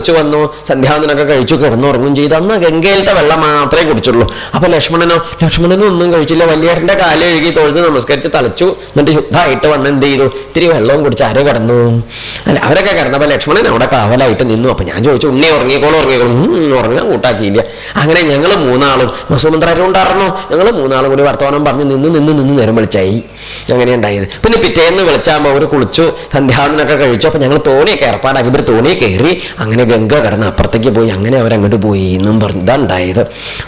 കുളിച്ചു വന്നു സന്ധ്യാവനൊക്കെ കഴിച്ചു കിടന്നുറങ്ങും ചെയ്തു. അന്ന് ഗംഗയിലത്തെ വെള്ളം മാത്രമേ കുടിച്ചുള്ളൂ. അപ്പൊ ലക്ഷ്മണനോ ലക്ഷ്മണനും ഒന്നും കഴിച്ചില്ല. വലിയറിന്റെ കാലം എഴുകി തൊഴുത് നമസ്കരിച്ച് തളച്ചു. എന്നിട്ട് ശുദ്ധമായിട്ട് വന്ന് എന്ത് ചെയ്തു? ഇത്തിരി വെള്ളവും കുടിച്ച് ആരോ കിടന്നു. അല്ല അവരൊക്കെ കിടന്നപ്പോ ലക്ഷ്മണൻ അവിടെ കാവലായിട്ട് നിന്നു. അപ്പൊ ഞാൻ ചോദിച്ചു ഉണ്ണി ഉറങ്ങിക്കോളും ഉറങ്ങിക്കോളും. ഉറങ്ങാൻ കൂട്ടാക്കിയില്ല. അങ്ങനെ ഞങ്ങൾ മൂന്നാളും മസുമന്ത്രാരും ഉണ്ടായിരുന്നു. ഞങ്ങൾ മൂന്നാളും കൂടി വർത്തമാനം പറഞ്ഞ് നിന്ന് നിന്ന് നിന്ന് നേരം വിളിച്ചായി. അങ്ങനെ ഉണ്ടായത്. പിന്നെ പിറ്റേന്ന് വിളിച്ചാകുമ്പോൾ അവർ കുളിച്ചു സന്ധ്യാവിനൊക്കെ കഴിച്ചു. അപ്പൊ ഞങ്ങൾ തോണിയൊക്കെ ഏർപ്പാടാക്കി. ഇവർ തോണി കയറി അങ്ങനെ ഗംഗ കടന്ന് അപ്പുറത്തേക്ക് പോയി അങ്ങനെ അവരങ്ങോട്ട് പോയി എന്നും പറഞ്ഞു. ഇതാ ഉണ്ടായത്.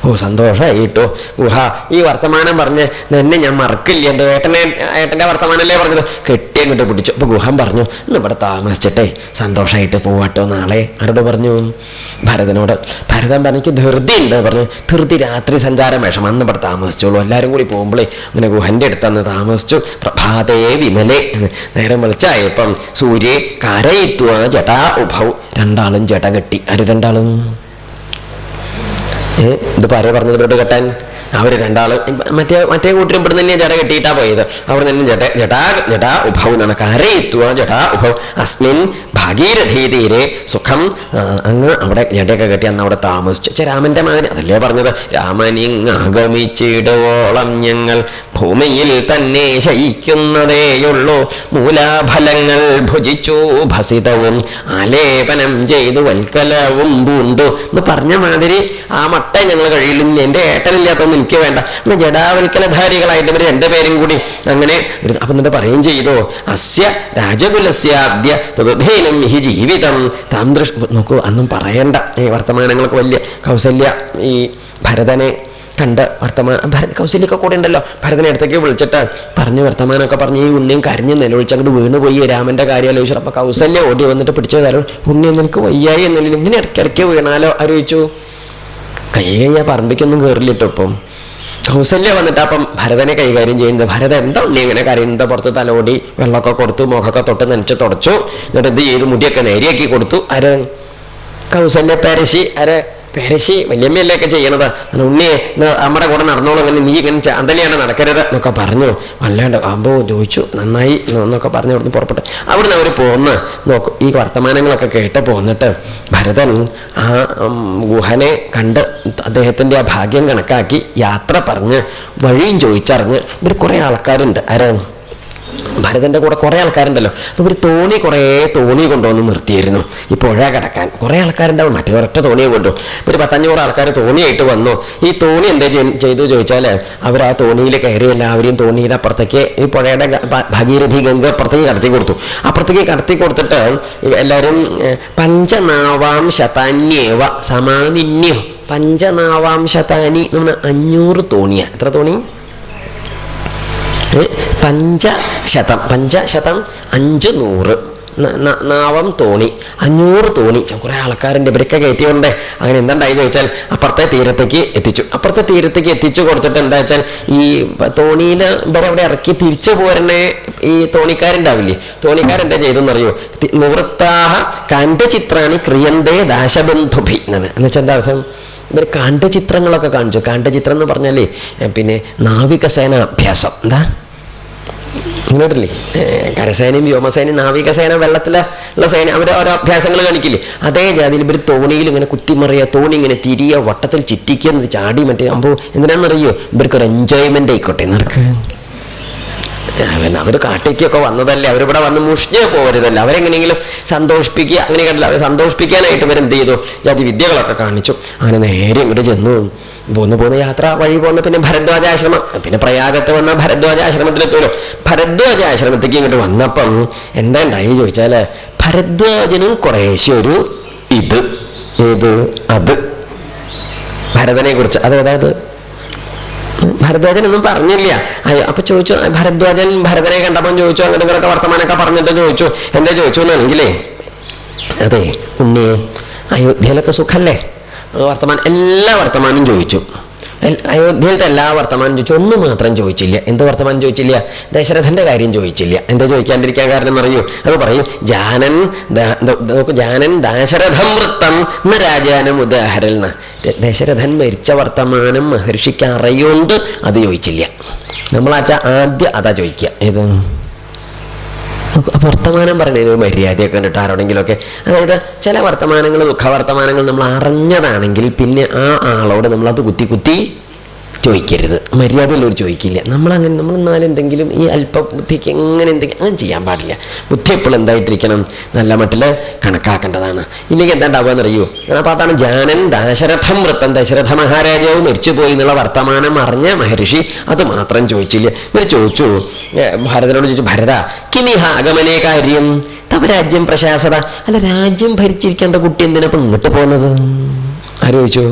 ഓ സന്തോഷമായിട്ടോ ഗുഹ ഈ വർത്തമാനം പറഞ്ഞ് എന്നെ ഞാൻ മറക്കില്ല. എന്റെ ഏട്ടനെ ഏട്ടന്റെ വർത്തമാനല്ലേ പറഞ്ഞത്? കെട്ടി അങ്ങോട്ട് പിടിച്ചു അപ്പൊ ഗുഹം പറഞ്ഞു ഇവിടെ താമസിച്ചിട്ടേ സന്തോഷമായിട്ട് പോവാട്ടോ നാളെ. ആരോട് പറഞ്ഞു ഭരതനോട്. ഭരതൻ പറഞ്ഞു ധൃതി ഉണ്ട്. പറഞ്ഞു ധൃതി രാത്രി സഞ്ചാരം വേഷം. അന്ന് ഇവിടെ താമസിച്ചോളൂ. എല്ലാവരും കൂടി പോകുമ്പോഴേ അങ്ങനെ ഗുഹന്റെ അടുത്തന്ന് താമസിച്ചു. പ്രഭാതേ വിമലെ നേരം വിളിച്ചായപ്പം സൂര്യ ആ ജടാ ഉഭൗ. രണ്ടാളും ജട കെട്ടി. ആര് രണ്ടാളും? ഇത് പറയാ പറഞ്ഞത് ഇവരോട് കെട്ടാൻ? അവർ രണ്ടാൾ മറ്റേ മറ്റേ കൂട്ടരും ഇവിടെ തന്നെ ജട കെട്ടിയിട്ടാ പോയത്. അവിടെ നിന്ന് ജട ജടാ ജടാ ഉഭവ് എന്നാണ് കരയിത്തുക ജടാ ഉഭവ് അസ്മിൻ ഭാഗീരഥീ തീരെ സുഖം. അങ്ങ് അവിടെ ജടയൊക്കെ കെട്ടി അന്ന് അവിടെ താമസിച്ചു. ചെ രാമന്റെ മകൻ അതല്ലേ പറഞ്ഞത്? രാമനിങ് ആഗമിച്ചിടുവോളം ഞങ്ങൾ ഭൂമിയിൽ തന്നെ ശയിക്കുന്നതേയുള്ളൂ. മൂലാഫലങ്ങൾ ഭുജിച്ചു ഭസിതവും ആലേപനം ചെയ്തു വൽക്കലവും പൂണ്ടു. എന്ന് പറഞ്ഞ മാതിരി ആ മട്ട ഞങ്ങൾ കഴിയിലും എന്റെ ഏട്ടനില്ലാത്തൊന്നും എനിക്ക് വേണ്ട. എന്നാ ജഡാവൽക്കലധാരികളായിട്ട് ഇവർ രണ്ടുപേരും കൂടി അങ്ങനെ അപ്പം എന്നിട്ട് പറയുകയും ചെയ്തു. അസ്യ രാജകുലസ്യാദ്യ തതുധീനം ഹി ജീവിതം. താം ദൃഷ് നോക്കൂ അന്നും പറയണ്ട ഈ വർത്തമാനങ്ങൾക്ക് വലിയ കൗസല്യ ഈ ഭരതനെ കണ്ട് വർത്തമാനം ഭരത കൗശല്യൊക്കെ കൂടെ ഉണ്ടല്ലോ. ഭരതനെ അടുത്തേക്ക് വിളിച്ചിട്ട് പറഞ്ഞു വർത്തമാനമൊക്കെ പറഞ്ഞ് ഈ ഉണ്ണിയും കരഞ്ഞ് നിലവിളിച്ച് അങ്ങോട്ട് വീണുപോയി. രാമന്റെ കാര്യം ആലോചിച്ചു അപ്പോൾ കൗസല്യ ഓടി വന്നിട്ട് പിടിച്ചു തരും. ഉണ്ണി നിനക്ക് വയ്യായി എന്നില്ല. ഇങ്ങനെ ഇടയ്ക്കിടയ്ക്ക് വീണാലോ? ആലോചിച്ചു കൈ കയ്യാ പറമ്പിക്കൊന്നും കയറില്ലിട്ടോ ഇപ്പം. കൗസല്യ വന്നിട്ട് അപ്പം ഭരതനെ കൈകാര്യം ചെയ്യുന്നത്. ഭരതൻ എന്താ ഉണ്ണി ഇങ്ങനെ കരയുന്നത്? പുറത്ത് തലോടി? വെള്ളമൊക്കെ കൊടുത്തു മുഖമൊക്കെ തൊട്ട് നനച്ച് തുടച്ചു. എന്നിട്ട് എന്ത് ചെയ്തു? മുടിയൊക്കെ നേരിയാക്കി കൊടുത്തു. ആര്? കൗസല്യ പേരശി ആര്? പേരശി വല്യമ്മയല്ലേക്കെ ചെയ്യണത്? ഉണ്ണിയെ നമ്മുടെ കൂടെ നടന്നോളൂ അങ്ങനെ നീ ഇങ്ങനെ ചാന്തലിയാണ് നടക്കരുത് എന്നൊക്കെ പറഞ്ഞു. വല്ലാണ്ട് അമ്പോ ചോദിച്ചു നന്നായി എന്നൊക്കെ പറഞ്ഞു അവിടുന്ന് പുറപ്പെട്ടു. അവിടുന്ന് അവർ പോന്ന് നോക്കും. ഈ വർത്തമാനങ്ങളൊക്കെ കേട്ട് പോന്നിട്ട് ഭരതൻ ആ ഗുഹനെ കണ്ട് അദ്ദേഹത്തിന്റെ ആ ഭാഗ്യം കണക്കാക്കി യാത്ര പറഞ്ഞ് വഴിയും ചോദിച്ചറിഞ്ഞ് ഇവർ കുറേ ആൾക്കാരുണ്ട്. ആരാണ്? ഭരതന്റെ കൂടെ കുറേ ആൾക്കാരുണ്ടല്ലോ. അപ്പൊ ഒരു തോണി കുറേ തോണി കൊണ്ടുവന്ന് നിർത്തിയിരുന്നു. ഈ പുഴ കിടക്കാൻ. കുറേ ആൾക്കാരുണ്ടാവും. മറ്റേ ഒരൊറ്റ തോണിയെ കൊണ്ടു. ഒരു പത്തഞ്ഞൂറ് ആൾക്കാർ തോണിയായിട്ട് വന്നു. ഈ തോണി എന്താ ചെയ്തു ചോദിച്ചാൽ അവർ ആ തോണിയിൽ കയറി എല്ലാവരെയും തോണിയുടെ അപ്പുറത്തേക്ക് ഈ പുഴയുടെ ഭഗീരഥി ഗംഗ അപ്പുറത്തേക്ക് കടത്തി കൊടുത്തു. അപ്പുറത്തേക്ക് കടത്തി കൊടുത്തിട്ട് എല്ലാവരും പഞ്ചനാവാം ശതാന്യേവ സമാനിന്യോ പഞ്ചനാവാം ശതാനി നമ്മൾ അഞ്ഞൂറ് തോണിയാ. എത്ര തോണി? പഞ്ചശതം പഞ്ചശതം അഞ്ച് നൂറ് നാവം തോണി അഞ്ഞൂറ് തോണി. കുറെ ആൾക്കാരുണ്ട് ഇവരൊക്കെ കയറ്റിയോണ്ട്. അങ്ങനെ എന്തുണ്ടായി ചോദിച്ചാൽ അപ്പുറത്തെ തീരത്തേക്ക് എത്തിച്ചു. അപ്പുറത്തെ തീരത്തേക്ക് എത്തിച്ചു കൊടുത്തിട്ട് എന്താ വെച്ചാൽ ഈ തോണിയിൽ അവിടെ ഇറക്കി തിരിച്ചു പോരണേ ഈ തോണിക്കാരുണ്ടാവില്ലേ? തോണിക്കാരെന്താ ചെയ്തെന്ന് അറിയോ? നിവൃത്താഹ കണ്ടചിത്രാണി ക്രിയന്തേ ദാശബന്ധുഭി എന്നാണ് എന്നുവെച്ചാൽ എന്താ അർത്ഥം? ഇവർ കാണ്ഡചിത്രങ്ങളൊക്കെ കാണിച്ചു. കാണ്ഡചിത്രം എന്ന് പറഞ്ഞാലേ പിന്നെ നാവികസേന അഭ്യാസം എന്താ? ഇങ്ങോട്ടില്ലേ? കരസേനയും വ്യോമസേനയും നാവികസേന വെള്ളത്തിലെ ഉള്ള സേന അവർ ഓരോ അഭ്യാസങ്ങൾ കാണിക്കില്ലേ? അതേ ജാതിയിൽ ഇവർ തോണിയിൽ ഇങ്ങനെ കുത്തിമറിയ തോണി ഇങ്ങനെ തിരിയ വട്ടത്തിൽ ചിറ്റിക്കുക എന്നിട്ട് ചാടി മറ്റേ അമ്പോ എന്തിനാണെന്നറിയോ? ഇവർക്കൊരു എൻജോയ്മെന്റ് ആയിക്കോട്ടെ എന്നർക്ക് അവർ കാട്ടിക്കൊക്കെ വന്നതല്ലേ? അവരിവിടെ വന്ന് മുഷിഞ്ഞേ പോകരുതല്ല അവരെങ്ങനെയെങ്കിലും സന്തോഷിപ്പിക്കുക. അങ്ങനെ കണ്ടില്ല. അവരെ സന്തോഷിപ്പിക്കാനായിട്ട് ഇവരെന്ത് ചെയ്തു? ജാതി വിദ്യകളൊക്കെ കാണിച്ചു. അങ്ങനെ നേരെ ഇങ്ങോട്ട് ചെന്നു. പോന്ന് പോന്ന് യാത്ര വഴി പോകുന്ന പിന്നെ ഭരദ്വാജാശ്രമം പിന്നെ പ്രയാഗത്ത് വന്ന ഭരദ്വാജാശ്രമത്തിലെത്തുമല്ലോ ഭരദ്വാജാശ്രമത്തേക്ക് ഇങ്ങോട്ട് വന്നപ്പം എന്താ ഉണ്ടായി ചോദിച്ചാൽ ഭരദ്വാജനും കുറേശ്ശെ ഒരു ഇത്. ഏത്? അത്. ഭരതനെ കുറിച്ച്. അത് അതായത് ഭരദ്വാജൻ ഒന്നും പറഞ്ഞില്ല അപ്പൊ ചോദിച്ചു ഭരദ്വാജൻ ഭരതനെ കണ്ടപ്പം ചോദിച്ചു അങ്ങനെ ഇവരൊക്കെ വർത്തമാനൊക്കെ പറഞ്ഞിട്ട് ചോദിച്ചു. എന്താ ചോദിച്ചു എന്നാണെങ്കിലേ അതെ ഉണ്ണി അയോധ്യയിലൊക്കെ സുഖല്ലേ? വർത്തമാനം എല്ലാ വർത്തമാനം ചോദിച്ചു. അയോധ്യയിലത്തെ എല്ലാ വർത്തമാനം ചോദിച്ചു. ഒന്നും മാത്രം ചോദിച്ചില്ല. എന്ത് വർത്തമാനം ചോദിച്ചില്ല? ദശരഥന്റെ കാര്യം ചോദിച്ചില്ല. എന്താ ചോദിക്കാണ്ടിരിക്കാൻ കാരണം എന്നറിയൂ അത് പറയും ജാനൻ നോക്കൂ ജാനൻ ദാശരഥം വൃത്തം എന്ന രാജാനം ഉദാഹരണ ദശരഥൻ മരിച്ച വർത്തമാനം മഹർഷിക്ക് അറിയുണ്ട് അത് ചോദിച്ചില്ല. നമ്മളാച്ച ആദ്യം അതാ ചോദിക്കുക. ഏത്? വർത്തമാനം പറയുന്നതിന് ഒരു മര്യാദയൊക്കെ കണ്ടിട്ട് ആരോടെങ്കിലുമൊക്കെ. അതായത് ചില വർത്തമാനങ്ങൾ ദുഃഖവർത്തമാനങ്ങൾ നമ്മൾ അറിഞ്ഞതാണെങ്കിൽ പിന്നെ ആ ആളോട് നമ്മളത് കുത്തി കുത്തി ചോദിക്കരുത്. മര്യാദയുള്ളവർ ചോദിക്കില്ല. നമ്മളങ്ങനെ നമ്മൾ എന്നാലും എന്തെങ്കിലും ഈ അല്പ ബുദ്ധിക്ക് എങ്ങനെ എന്തെങ്കിലും അങ്ങനെ ചെയ്യാൻ പാടില്ല. ബുദ്ധി എപ്പോഴും എന്തായിട്ടിരിക്കണം. നല്ല മട്ടിൽ കണക്കാക്കേണ്ടതാണ്. ഇല്ലെങ്കിൽ എന്താ അറിയൂ? അപ്പോൾ അതാണ് ജാനൻ ദശരഥം വൃത്തം ദശരഥ മഹാരാജാവ് മരിച്ചുപോയി എന്നുള്ള വർത്തമാനം അറിഞ്ഞ മഹർഷി അത് മാത്രം ചോദിച്ചില്ല. ഇവർ ചോദിച്ചു ഭരതനോട് ചോദിച്ചു ഭരത കിനി ആഗമനേ കാര്യം? തവ രാജ്യം പ്രശാസത. അല്ല രാജ്യം ഭരിച്ചിരിക്കേണ്ട കുട്ടി എന്തിനാ ഇങ്ങോട്ട് പോകുന്നത്? ആര് ചോദിച്ചു?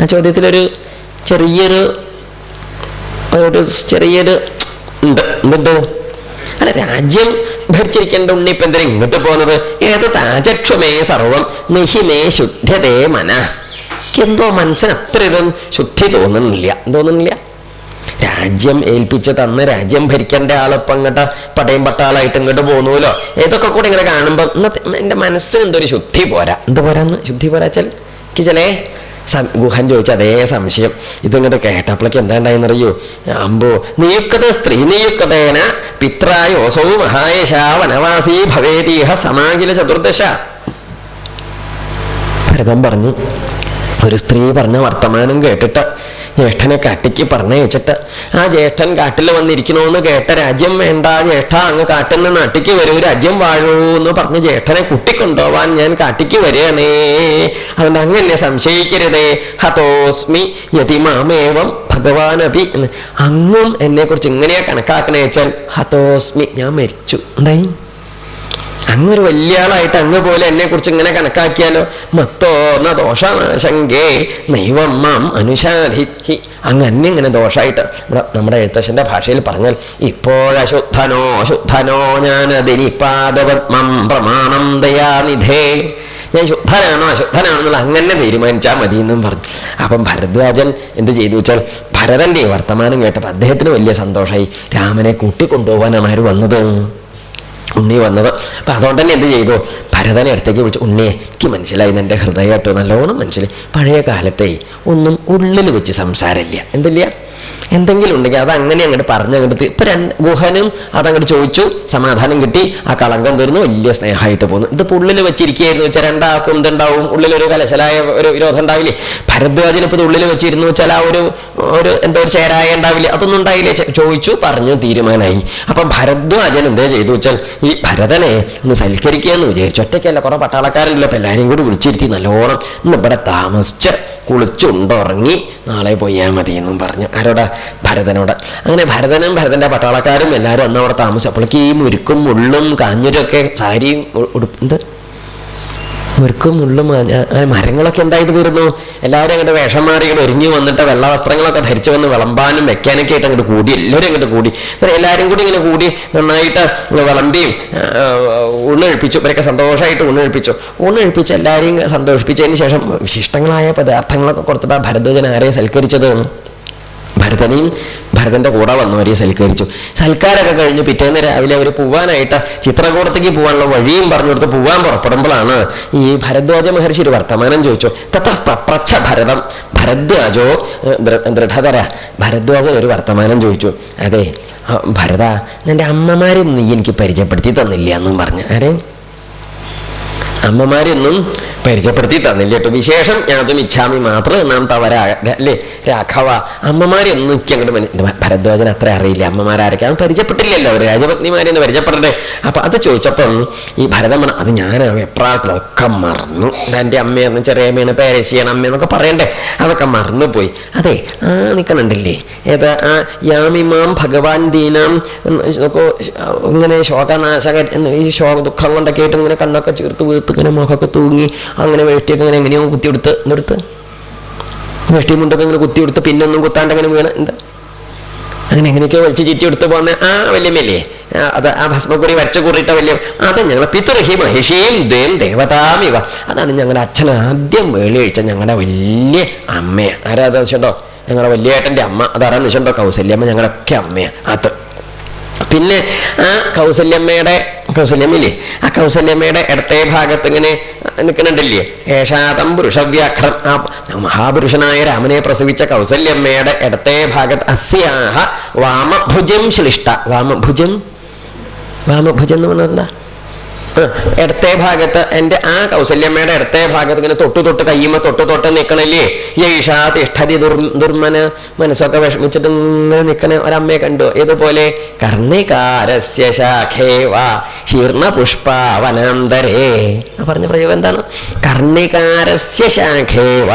ആ ചോദ്യത്തിലൊരു ചെറിയൊരു ഒരു ചെറിയൊരു ഉണ്ട് എന്തോ അല്ല രാജ്യം ഭരിച്ചിരിക്കേണ്ട ഉണ്ണി ഇപ്പം എന്തിനാ ഇങ്ങോട്ട് പോകുന്നത്? ഏത് താജക്ഷമേ സർവം നിഹിമേ ശുദ്ധതേ മന. എന്തോ മനസ്സിന് അത്ര ഇതും ശുദ്ധി തോന്നുന്നില്ല. തോന്നുന്നില്ല? രാജ്യം ഏൽപ്പിച്ച് തന്ന് രാജ്യം ഭരിക്കേണ്ട ആളിപ്പം ഇങ്ങോട്ട് പടയും പട്ടാളായിട്ട് ഇങ്ങോട്ട് പോകുന്നുല്ലോ ഏതൊക്കെ കൂടെ ഇങ്ങനെ കാണുമ്പോൾ എന്റെ എന്റെ മനസ്സിന് എന്തൊരു ശുദ്ധി പോരാ. എന്ത് പോരാന്ന്? ശുദ്ധി പോരാച്ചാൽ? ചിലേ ഗുഹൻ ചോദിച്ച അതേ സംശയം. ഇതിങ്ങോട്ട് കേട്ടപ്പോഴേക്ക് എന്താ ഉണ്ടായെന്നറിയോ അമ്പോ നിയുക്തത സ്ത്രീ നിയുക്തേന പിത്രായോസോ മഹായശ വനവാസി ഭവേതീഹ സമാകില ചതുർദശ. ഭരതം പറഞ്ഞു ഒരു സ്ത്രീ പറഞ്ഞ വർത്തമാനം കേട്ടിട്ട് ജ്യേഷ്ഠനെ കാട്ടിക്ക് പറഞ്ഞയച്ചിട്ട് ആ ജ്യേഷ്ഠൻ കാട്ടിൽ വന്നിരിക്കണമെന്ന് കേട്ട രാജ്യം വേണ്ട ജ്യേഷ്ഠ അങ്ങ് കാട്ടിൽ നിന്ന് നാട്ടിക്ക് വരൂ രാജ്യം വാഴൂ എന്ന് പറഞ്ഞ് ജ്യേഷ്ഠനെ കുട്ടിക്കൊണ്ടുപോവാൻ ഞാൻ കാട്ടിക്ക് വരികയാണേ. അതുകൊണ്ട് അങ്ങനെ സംശയിക്കരുതേ. ഹതോസ്മി യതിമാമേവം ഭഗവാനപി എന്ന്. അങ്ങും എന്നെക്കുറിച്ച് ഇങ്ങനെയാ കണക്കാക്കണേച്ചാൽ ഹതോസ്മി ഞാൻ മരിച്ചു. എന്തായി? അങ്ങൊരു വലിയ ആളായിട്ട് അങ്ങ് പോലെ എന്നെ കുറിച്ച് ഇങ്ങനെ കണക്കാക്കിയാലോ? മത്തോർന്ന ദോഷമാശങ്കേ നൈവം മാം അനുശാധി അങ്ങ് അന്നെ ഇങ്ങനെ ദോഷമായിട്ട് നമ്മുടെ എഴുത്തച്ഛന്റെ ഭാഷയിൽ പറഞ്ഞാൽ ഇപ്പോഴശുദ്ധനോ അശുദ്ധനോ ഞാനതിനിപ്പാദപത്മം പ്രമാണം ദയാനിധേ. ഞാൻ ശുദ്ധനാണോ അശുദ്ധനാണെന്നുള്ള അങ്ങനെ തീരുമാനിച്ചാൽ മതി എന്നും പറഞ്ഞു. അപ്പം ഭരദ്വാജൻ എന്ത് ചെയ്തു വെച്ചാൽ ഭരതന്റെ വർത്തമാനം കേട്ടപ്പോൾ അദ്ദേഹത്തിന് വലിയ സന്തോഷമായി. രാമനെ കൂട്ടിക്കൊണ്ടുപോകാനാണ് ആര് വന്നത്? ഉണ്ണി വന്നത്. അപ്പം അതുകൊണ്ട് തന്നെ എന്ത് ചെയ്തു? ഭരതനെ അടുത്തേക്ക് വിളിച്ചു. ഉണ്ണിയെ എനിക്ക് മനസ്സിലായി. എന്റെ ഹൃദയമായിട്ട് നല്ലോണം മനസ്സിലായി. പഴയ കാലത്തെ ഒന്നും ഉള്ളിൽ വെച്ച് സംസാരമില്ല. എന്തില്ല? എന്തെങ്കിലും ഉണ്ടെങ്കിൽ അത് അങ്ങനെ അങ്ങോട്ട് പറഞ്ഞു അങ്ങോട്ട് ഇപ്പം രണ്ട് ഗുഹനും അതങ്ങോട്ട് ചോദിച്ചു സമാധാനം കിട്ടി ആ കളങ്കം തീർന്നു വലിയ സ്നേഹമായിട്ട് പോന്നു. ഇതിപ്പോൾ ഉള്ളിൽ വെച്ചിരിക്കുകയായിരുന്നു വെച്ചാൽ രണ്ടാൾക്കും എന്തുണ്ടാവും ഒരു കലശലായ ഒരു വിരോധം ഉണ്ടാവില്ലേ? ഭരദ്വാജിന് ഇപ്പോൾ ഇത് ഉള്ളിൽ വെച്ചിരുന്നു വെച്ചാൽ ആ ഒരു ഒരു എന്തോ ഒരു ചേരായ ഉണ്ടാവില്ല? അതൊന്നും ഉണ്ടായില്ലേ? ചോദിച്ചു പറഞ്ഞു തീരുമാനമായി. അപ്പം ഭരദ്വാജൻ എന്തേ ചെയ്തു വെച്ചാൽ ഈ ഭരതനെ ഒന്ന് സൽക്കരിക്കുക എന്ന് വിചാരിച്ചു. ഒറ്റയ്ക്കല്ല കുറെ പട്ടാളക്കാരല്ലോ അപ്പം എല്ലാവരെയും കൂടി വിളിച്ചിരുത്തി നല്ലോണം ഇന്ന് ഇവിടെ താമസിച്ച് കുളിച്ചുണ്ടുറങ്ങി നാളെ പോയാൽ മതി എന്നും പറഞ്ഞു. ആരോടാ? ഭരതനോട്. അങ്ങനെ ഭരതനും ഭരതന്റെ പട്ടാളക്കാരും എല്ലാവരും അന്ന് അവിടെ താമസിച്ചു. അപ്പോഴേക്ക് ഈ മുരുക്കും മുള്ളും കാഞ്ഞിരൊക്കെ സാരിയും ഉ- മുരുക്കും മുള്ളും അങ്ങനെ മരങ്ങളൊക്കെ എന്തായിട്ട് തീരുന്നു എല്ലാവരും അങ്ങോട്ട് വേഷം മാറി ഒരുങ്ങി വന്നിട്ട് വെള്ള വസ്ത്രങ്ങളൊക്കെ ധരിച്ചു വന്ന് വിളമ്പാനും വെക്കാനൊക്കെ ആയിട്ട് അങ്ങോട്ട് കൂടി. എല്ലാവരും അങ്ങോട്ട് കൂടി. എല്ലാവരും കൂടി ഇങ്ങനെ കൂടി നന്നായിട്ട് വിളമ്പിയും ഉണ്ണൊഴിപ്പിച്ചു ഇവരൊക്കെ സന്തോഷമായിട്ട് ഉണ്ണൊഴിപ്പിച്ചു ഉണ്ണൊഴിപ്പിച്ച് എല്ലാവരെയും സന്തോഷിപ്പിച്ചതിന് ശേഷം വിശിഷ്ടങ്ങളായ പദാർത്ഥങ്ങളൊക്കെ കൊടുത്തിട്ട് ആ ഭരദ്വജൻ ആരെയും സൽക്കരിച്ചത് ഭരതനെയും ഭരതന്റെ കൂടെ വന്നവരെ സൽക്കരിച്ചു. സൽക്കാരമൊക്കെ കഴിഞ്ഞ് പിറ്റേന്ന് രാവിലെ അവർ പോവാനായിട്ട് ചിത്രകൂടത്തേക്ക് പോകാനുള്ള വഴിയും പറഞ്ഞു കൊടുത്ത് പോവാൻ പുറപ്പെടുമ്പോഴാണ് ഈ ഭരദ്വാജ മഹർഷി ഒരു വർത്തമാനം ചോദിച്ചു. തഥ പ്രച്ഛ ഭരതം ഭരദ്വാജോ ദൃഢതര. ഭരദ്വാജൻ ഒരു വർത്തമാനം ചോദിച്ചു. അതെ ഭരത നിന്റെ അമ്മമാരെ നീ എനിക്ക് പരിചയപ്പെടുത്തി തന്നില്ല എന്നും പറഞ്ഞു. ആരെ? അമ്മമാരൊന്നും പരിചയപ്പെടുത്തി തന്നില്ല കേട്ടോ വിശേഷം ഞാനതും ഇച്ഛാമി മാത്രം നാം തവരാ അല്ലേ? രാഘവ അമ്മമാരൊന്നും എനിക്ക് അങ്ങോട്ട് ഭരദ്വാജൻ അത്ര അറിയില്ല. അമ്മമാരൊക്കെ അവൻ പരിചയപ്പെട്ടില്ലല്ലോ. അവർ രാജപത്നിമാരെന്ന് പരിചയപ്പെടണ്ടേ. അപ്പൊ അത് ചോദിച്ചപ്പം ഈ ഭരതമ്മ അത് ഞാൻ എപ്രാളത്തിലൊക്കെ മറന്നു. എന്റെ അമ്മയെന്ന് ചെറിയ അമ്മയാണ് പേരശ്ശിയാണ് അമ്മയെന്നൊക്കെ പറയണ്ടേ. അതൊക്കെ മറന്നുപോയി. അതെ ആ നിൽക്കണുണ്ടല്ലേ ഏതാ ആ യാമിമാം ഭഗവാൻ ദീനാം ഇങ്ങനെ ശോകനാശക എന്ന് ഈ ശോക ദുഃഖം കൊണ്ടൊക്കെ ആയിട്ട് ഇങ്ങനെ കണ്ണൊക്കെ ചേർത്ത് വീർത്ത് ഇങ്ങനെ മുഖമൊക്കെ തൂങ്ങി അങ്ങനെ വേഷ്ടിയൊക്കെ ഇങ്ങനെ എങ്ങനെയോ കുത്തിയെടുത്ത് എന്നെടുത്ത് വേഷ്ടി മുണ്ടൊക്കെ ഇങ്ങനെ കുത്തിയെടുത്ത് പിന്നെ ഒന്നും കുത്താണ്ട് അങ്ങനെ വീണ്. എന്താ? അങ്ങനെ എങ്ങനെയൊക്കെയോ വലിച്ച് ചീറ്റി എടുത്ത് പോകുന്ന ആ വല്യമ്മല്ലേ അത് ആ ഭസ്മക്കുറി വരച്ച കുറിയിട്ട വല്യം അത് ഞങ്ങളെ പിതൃഹി മഹിഷിയും ദ്വയം ദേവതാമിവ. അതാണ് ഞങ്ങളുടെ അച്ഛൻ ആദ്യം വേളി കഴിച്ച ഞങ്ങളുടെ വലിയ അമ്മയാണ് ആരാധന വെച്ചിട്ടോ ഞങ്ങളുടെ വലിയ ഏട്ടന്റെ അമ്മ. അതാരാന്ന് വെച്ചിട്ടുണ്ടോ കൗസല്യമ്മ ഞങ്ങളൊക്കെ അമ്മയാണ് അത്. പിന്നെ ആ കൗസല്യമ്മയുടെ കൗസല്യമ്മയില്ലേ ആ കൗസല്യമ്മയുടെ ഇടത്തെ ഭാഗത്ത് ഇങ്ങനെ നിൽക്കുന്നുണ്ടല്ലേ? ഏഷാതം പുരുഷവ്യാഘ്രം ആ മഹാപുരുഷനായ രാമനെ പ്രസവിച്ച കൗസല്യമ്മയുടെ ഇടത്തെ ഭാഗത്ത് അസ്യാഹ വാമഭുജം ശ്ലിഷ്ട വാമഭുജം? വാമഭുജം എന്ന് പറഞ്ഞാൽ എന്താ? ഇടത്തെ ഭാഗത്ത് എന്റെ ആ കൗസല്യമ്മയുടെ ഇടത്തെ ഭാഗത്ത് ഇങ്ങനെ തൊട്ട് തൊട്ട് കയ്യുമ്പോ തൊട്ട് തൊട്ട് നിൽക്കണില്ലേ യേഷാ തിഷ്ഠതി ദുർ ദുർമന മനസ്സൊക്കെ വിഷമിച്ചിട്ട് നിൽക്കണ ഒരമ്മയെ കണ്ടു. ഇതുപോലെ കർണികാരസ്യ ശാഖേവ ശീർണ പുഷ്പാവനാന്തരേ വനാന്തരേ പറഞ്ഞ പ്രയോഗം എന്താണ്? കർണികാരസ്യ ശാഖേവ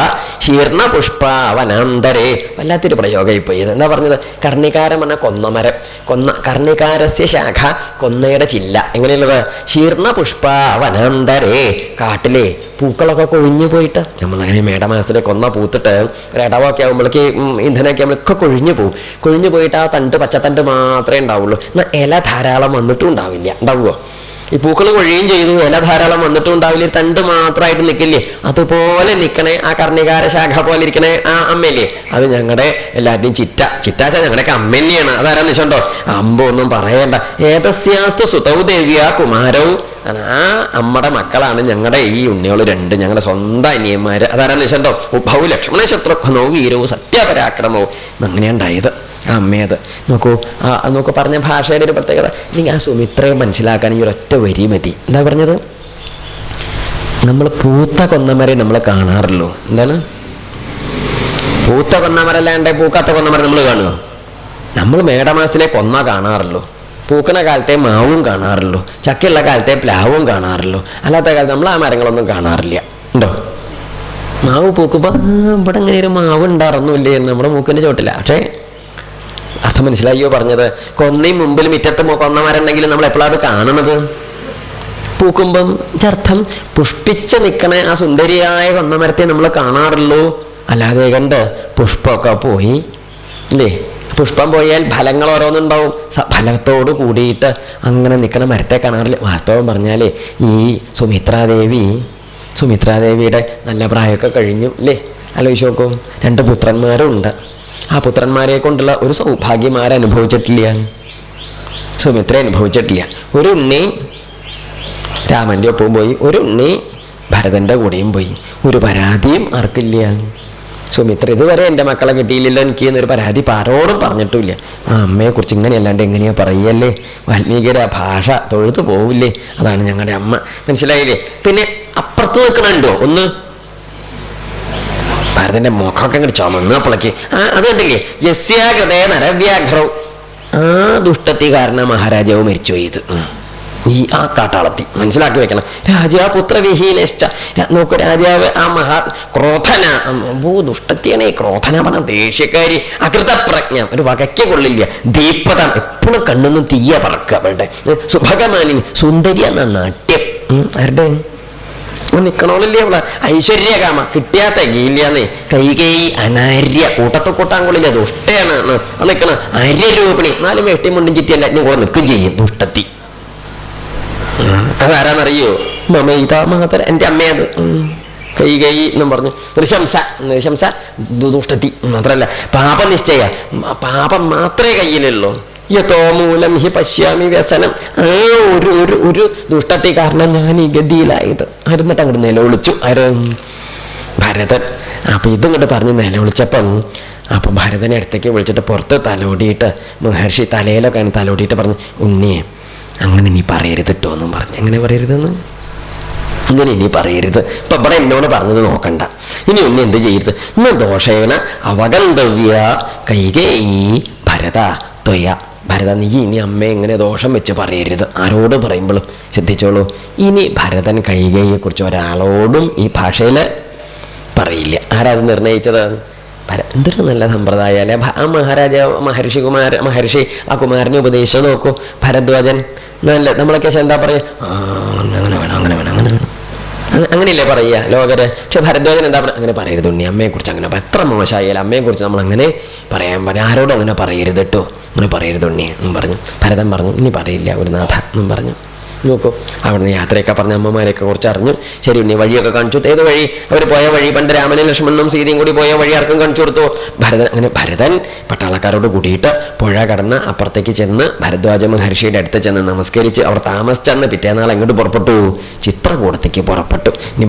ശീർണ പുഷ്പാവനാന്തരേ വല്ലാത്തൊരു പ്രയോഗം ഇപ്പൊ ഇത്. എന്താ പറഞ്ഞത്? കർണികാരം പറഞ്ഞ കൊന്നമരം. കൊന്ന കർണികാരസ്യ ശാഖ കൊന്നയുടെ ചില്ല. എങ്ങനെയുള്ളത്? ശീർണ പുഷ്പാവനാന്തരേ. കാട്ടിലെ പൂക്കളൊക്കെ കൊഴിഞ്ഞു പോയിട്ട് നമ്മളങ്ങനെ മേടമാസത്തിലെ കൊന്ന പൂത്തിട്ട് ഒരു ഇടവൊക്കെ ആകുമ്പോഴേക്ക് ഇന്ധനമൊക്കെ ആകുമ്പോഴൊക്കെ കൊഴിഞ്ഞു പോകും കൊഴിഞ്ഞു പോയിട്ട് ആ തണ്ട് പച്ചത്തണ്ട് മാത്രമേ ഉണ്ടാവുള്ളൂ. എന്നാൽ ഇല ധാരാളം വന്നിട്ടും ഉണ്ടാവില്ല. ഉണ്ടാവുമോ ഈ പൂക്കൾ കൊഴിയും ചെയ്തു ഇല ധാരാളം വന്നിട്ടും ഉണ്ടാവില്ല. തണ്ട് മാത്രമായിട്ട് നിൽക്കില്ലേ അതുപോലെ നിൽക്കണേ ആ കർണികാര ശാഖ പോലെ ഇരിക്കണേ ആ അമ്മയില്ലേ? അത് ഞങ്ങളുടെ എല്ലാവരുടെയും ചിറ്റ. ചിറ്റാച്ച ഞങ്ങളുടെയൊക്കെ അമ്മ തന്നെയാണ് അതാരാന്ന് വെച്ചോണ്ടോ അമ്പ ഒന്നും പറയണ്ട. ഏതസ്യാസ്തു സുതൗ ദേവിയ കുമാരവും ആ അമ്മയുടെ മക്കളാണ് ഞങ്ങളുടെ ഈ ഉണ്ണിയോൾ രണ്ട്. ഞങ്ങളുടെ സ്വന്തം അനിയന്മാര്. അതാരാന്ന് വെച്ചോ ഉഭവ ലക്ഷ്മണ ശത്രുഘ്നവും വീരവും സത്യപരാക്രമവും അങ്ങനെയാ അമ്മയത് നോക്കൂ. ആ നോക്കൂ പറഞ്ഞ ഭാഷയുടെ ഒരു പ്രത്യേകത. നിങ്ങൾ ആ സുമിത്രയെ മനസ്സിലാക്കാൻ ഈ ഒരൊറ്റ വരി മതി. എന്താ പറഞ്ഞത്? നമ്മൾ പൂത്ത കൊന്നമരെ നമ്മൾ കാണാറുള്ളൂ എന്താണ്? പൂത്ത കൊന്നമരല്ലാണ്ട് പൂക്കാത്ത കൊന്നമരം നമ്മൾ കാണുക നമ്മൾ മേടമാസത്തിലെ കൊന്ന കാണാറുള്ളൂ പൂക്കണ കാലത്തെ മാവും കാണാറുള്ളൂ ചക്കയുള്ള കാലത്തെ പ്ലാവും കാണാറുള്ളൂ അല്ലാത്ത കാലത്ത് നമ്മൾ ആ മരങ്ങളൊന്നും കാണാറില്ല. ഉണ്ടോ? മാവ് പൂക്കുമ്പോൾ ഇവിടെ ഇങ്ങനെ ഒരു മാവ് ഉണ്ടായിരുന്നില്ലേ എന്ന് നമ്മുടെ മൂക്കിന്റെ ചോട്ടില്ല പക്ഷേ അർത്ഥം മനസ്സിലായോ പറഞ്ഞത്? കൊന്നയും മുമ്പിൽ മുറ്റത്ത് കൊന്ന നമ്മൾ എപ്പോഴാണ് കാണണത്? പൂക്കുമ്പം അർത്ഥം പുഷ്പിച്ച് നിൽക്കണ ആ സുന്ദരിയായ കൊന്നമരത്തെ നമ്മൾ കാണാറുള്ളൂ. അല്ലാതെ കണ്ട് പുഷ്പമൊക്കെ പോയി. അല്ലേ പുഷ്പം പോയാൽ ഫലങ്ങൾ ഓരോന്നുണ്ടാവും. ഫലത്തോട് കൂടിയിട്ട് അങ്ങനെ നിൽക്കണ മരത്തെ കാണാറില്ല. വാസ്തവം പറഞ്ഞാൽ ഈ സുമിത്രാദേവി സുമിത്രാദേവിയുടെ നല്ല പ്രായമൊക്കെ കഴിഞ്ഞു. അല്ലേ ആലോചിച്ച് നോക്കൂ. രണ്ട് പുത്രന്മാരും ഉണ്ട് ആ പുത്രന്മാരെ കൊണ്ടുള്ള ഒരു സൗഭാഗ്യം ആരനുഭവിച്ചിട്ടില്ല? സുമിത്ര അനുഭവിച്ചിട്ടില്ല. ഒരു ഉണ്ണി രാമന്റെ ഒപ്പവും പോയി. ഒരു ഉണ്ണി ഭരതന്റെ കൂടെയും പോയി. ഒരു പരാതിയും ആർക്കില്ല. സുമിത്ര ഇതുവരെ എന്റെ മക്കളെ കിട്ടിയില്ലല്ലോ എനിക്ക് എന്നൊരു പരാതി പാരോടും പറഞ്ഞിട്ടുമില്ല ആ അമ്മയെക്കുറിച്ച് ഇങ്ങനെയല്ലാണ്ട് എങ്ങനെയാ പറയല്ലേ? വാൽമീകിയുടെ ആ ഭാഷ തൊഴുതു പോവില്ലേ? അതാണ് ഞങ്ങളുടെ അമ്മ. മനസ്സിലായില്ലേ? പിന്നെ അപ്പുറത്ത് നിൽക്കണുണ്ടോ? ഒന്ന് ഭാരതന്റെ മുഖമൊക്കെ അങ്ങോട്ട് ചുമന്ന പിളക്കി ആ അത് കണ്ടില്ലേ യസ്യാകൃതേ നരവ്യാഘ്രവും ആ ദുഷ്ടത്തി കാരണം മഹാരാജാവ് മരിച്ചുപോയി ഇത്. ഈ ആ കാട്ടാളത്തി മനസ്സിലാക്കി വെക്കണം. രാജാ പുത്രവിഹീനശ്ച നോക്ക് രാജാവ് ആ മഹാ ക്രോധന ഭൂ ദുഷ്ടത്തിയാണ് ഈ ക്രോധന പറഞ്ഞ ദേഷ്യക്കാരി അകൃതപ്രജ്ഞ ഒരു വകയ്ക്ക് കൊള്ളില്ല. ദീപത എപ്പോഴും കണ്ണൊന്നും തീയ പറക്കുക അവരുടെ സുഭഗമാനിന് സുന്ദരി എന്ന നാട്യം. ഉം, ആരുടെ നിക്കണോളില്ലേ അവളെ ഐശ്വര്യകാമ. കിട്ടിയാ തികയില്ലാന്നേ കൈകൈ അനാര്യ. കൂട്ടത്തെ കൂട്ടാൻ കൊള്ളില്ല ദുഷ്ടയാണ് ആ നിക്കണ. ആര്യരൂപിണി. നാലും വെട്ടി മുണ്ടും ചുറ്റി എന്നെ കൂടെ നിൽക്കും ചെയ്യും ദുഷ്ടത്തി. അതാരാന്നറിയോ? മമയിതാ മാതര. എന്റെ അമ്മയത്. കൈ കൈ എന്നും പറഞ്ഞു. നൃശംസ. നൃശംസ ദുഷ്ടത്തി. മാത്രല്ല പാപനിശ്ചയ. പാപം മാത്രമേ കയ്യിലുള്ളൂ. യഥോ മൂലം ഹി പശ്യാമി വ്യസനം. ആ ഒരു ഒരു ഒരു ദുഷ്ടത്തി കാരണം ഞാൻ ഈ ഗതിയിലായത്. ആരുന്നിട്ട് അങ്ങോട്ട് നിലവിളിച്ചു. ആര് ഭരതൻ. അപ്പൊ ഇതിങ്ങോട്ട് പറഞ്ഞ് നിലവിളിച്ചപ്പം അപ്പൊ ഭരതനെ അടുത്തേക്ക് വിളിച്ചിട്ട് പുറത്ത് തലോടിയിട്ട് മഹർഷി തലയിലൊക്കെ അങ്ങനെ തലോടിയിട്ട് പറഞ്ഞു ഉണ്ണിയെ അങ്ങനെ നീ പറയരുത് കേട്ടോ എന്നും പറഞ്ഞു. എങ്ങനെ പറയരുതെന്ന്? അങ്ങനെ ഇനി പറയരുത്. ഇപ്പൊ ഇവിടെ എന്നോട് പറഞ്ഞത് നോക്കണ്ട. ഇനി ഒന്ന് എന്ത് ചെയ്യരുത്? ഇന്ന് ദോഷേന അവഗന്ധവ്യ കൈകേയി ഭരത ത്വയ. ഭരത നീ ഇനി അമ്മയെ ഇങ്ങനെ ദോഷം വെച്ച് പറയരുത്. ആരോട് പറയുമ്പോഴും ശ്രദ്ധിച്ചോളൂ ഇനി ഭരതൻ കൈകയെക്കുറിച്ച് കുറിച്ച് ഒരാളോടും ഈ ഭാഷയിൽ പറയില്ല. ആരാത് നിർണയിച്ചത്? എന്തൊരു നല്ല സമ്പ്രദായം അല്ലെ? ആ മഹാരാജ മഹർഷി കുമാര മഹർഷി ആ കുമാരനെ ഉപദേശിച്ചു നോക്കൂ ഭരദ്വാജൻ. നല്ല നമ്മളൊക്കെ എന്താ പറയുക അങ്ങനെ വേണം അങ്ങനെ വേണം അങ്ങനെ അങ്ങനെയല്ലേ പറയുക? ലോകരെ. പക്ഷെ ഭരദ്വാജൻ എന്താ പറയുക അങ്ങനെ പറയരുത് ഉണ്ണി. അമ്മയെ കുറിച്ച് അങ്ങനെ എത്ര മോശമായാലും അമ്മയെക്കുറിച്ച് നമ്മൾ അങ്ങനെ പറയാൻ പറഞ്ഞു ആരോടും അങ്ങനെ പറയരുത് കേട്ടോ. അങ്ങനെ പറയരുത് ഉണ്ണി എന്നും പറഞ്ഞു. ഭരതൻ പറഞ്ഞു ഇനി പറയില്ല ഒരു നാഥ എന്നും പറഞ്ഞു. നോക്കൂ. അവിടുന്ന് യാത്രയൊക്കെ പറഞ്ഞ അമ്മമാരെയൊക്കെ കുറച്ച് അറിഞ്ഞു. ശരി ഉണ്ണി വഴിയൊക്കെ കാണിച്ചു. ഏത് വഴി? അവർ പോയ വഴി പണ്ട് രാമനും ലക്ഷ്മണനും സീതയും കൂടി പോയ വഴി ആർക്കും കാണിച്ചു കൊടുത്തു. ഭരതൻ അങ്ങനെ ഭരതൻ പട്ടാളക്കാരോട് കൂടിയിട്ട് പുഴ കടന്ന് അപ്പുറത്തേക്ക് ചെന്ന് ഭരദ്വാജ മഹർഷിയുടെ അടുത്ത് ചെന്ന് നമസ്കരിച്ച് അവിടെ താമസിച്ചെന്ന് പിറ്റേന്നാൾ എങ്ങോട്ട് പുറപ്പെട്ടു. ചിത്രകൂടത്തേക്ക് പുറപ്പെട്ടു. ഇനി